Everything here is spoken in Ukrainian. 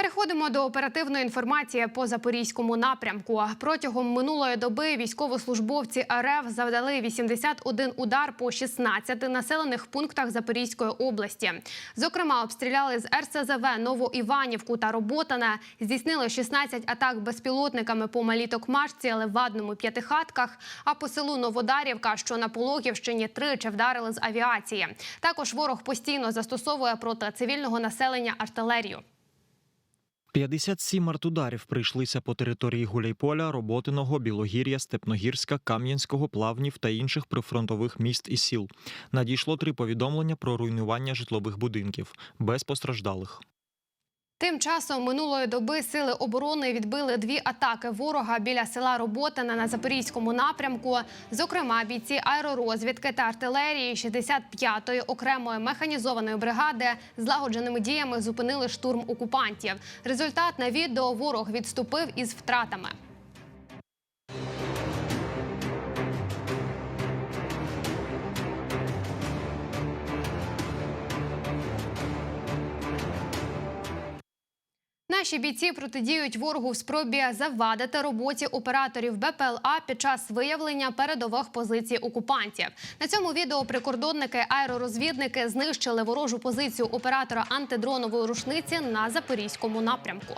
Переходимо до оперативної інформації по запорізькому напрямку. Протягом минулої доби військовослужбовці РФ завдали 81 удар по 16 населених пунктах Запорізької області. Зокрема, обстріляли з РСЗВ Новоіванівку та Роботане, здійснили 16 атак безпілотниками по Малій Токмашці, Левадному, П'ятихатках. А по селу Новодарівка, що на Пологівщині, тричі вдарили з авіації. Також ворог постійно застосовує проти цивільного населення артилерію. 57 артударів прийшлися по території Гуляйполя, Роботиного, Білогір'я, Степногірська, Кам'янського, Плавнів та інших прифронтових міст і сіл. Надійшло три повідомлення про руйнування житлових будинків без постраждалих. Тим часом минулої доби сили оборони відбили дві атаки ворога біля села Роботина на запорізькому напрямку. Зокрема, бійці аеророзвідки та артилерії 65-ї окремої механізованої бригади злагодженими діями зупинили штурм окупантів. Результат на відео ворог відступив із втратами. Наші бійці протидіють ворогу в спробі завадити роботі операторів БПЛА під час виявлення передових позицій окупантів. На цьому відео прикордонники аеророзвідники знищили ворожу позицію оператора антидронової рушниці на запорізькому напрямку.